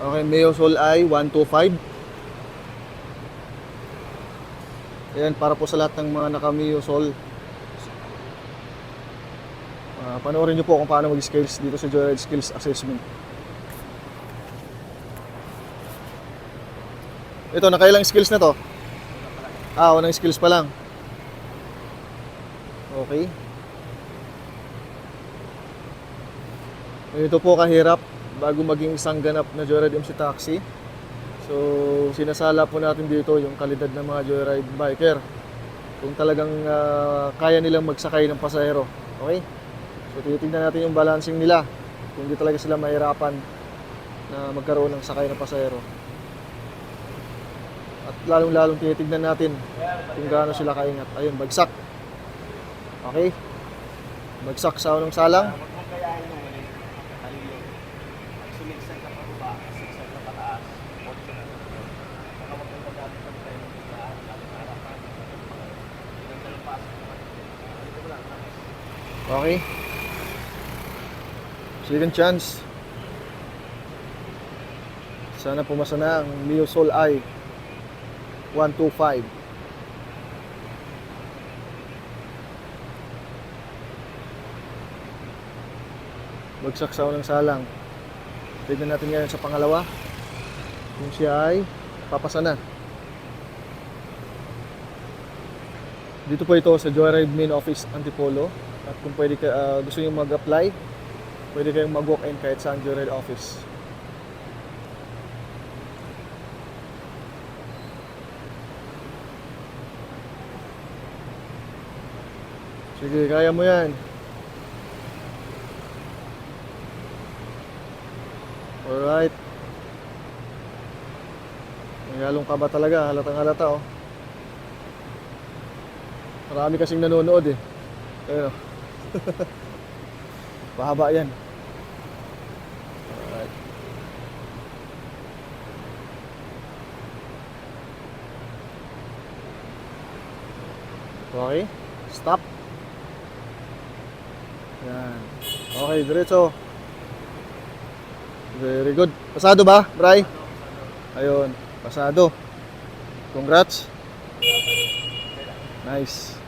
Okay, Meo Sol I 125. Ayan, para po sa lahat ng mga naka-Meo Sol. Ah, panoorin nyo po kung paano mag-skills dito sa Joyride Skills Assessment. Ito, nakailang skills na to? Ah, unang skills pa lang. Okay. Ito po kahirap bago maging isang ganap na Joyride MC Taxi. So, sinasala po natin dito yung kalidad ng mga Joyride biker. Kung talagang ah, kaya nilang magsakay ng pasahero. Okay? So, titingnan natin yung balancing nila. Kung hindi talaga sila mahirapan na magkaroon ng sakay ng pasahero. At lalong-lalong tinitignan natin kung gaano sila kaingat. Ayun, bagsak. Okay? Bagsak sa unang salang. Sumiksay ka pa baba, siksay ka pataas. Otso na lang. Baka huwag mong paggamit ng tayo ng biglaan, lalo na harapan. Ilang lang. Okay? Second chance. Sana pumasa na ang Mio Soul I 125. Bagsak sa unang salang. Tignan natin ngayon sa pangalawa. Kung siya ay papasa na. Dito po ito sa Joyride Main Office Antipolo. At kung pwede ka, ah, gusto nyo mag-apply, pwede kayong mag-walk-in kahit saan Joyride Office. Sige, kaya mo yan. Alright. Nangyalong ka ba talaga? Halatang halata oh. Marami kasing nanonood eh. Ayun oh. Pahaba yan. Alright. Okay. Stop. Yan. Okay, diretso. Very good. Pasado ba, Bray? Ayun, pasado. Congrats. Nice.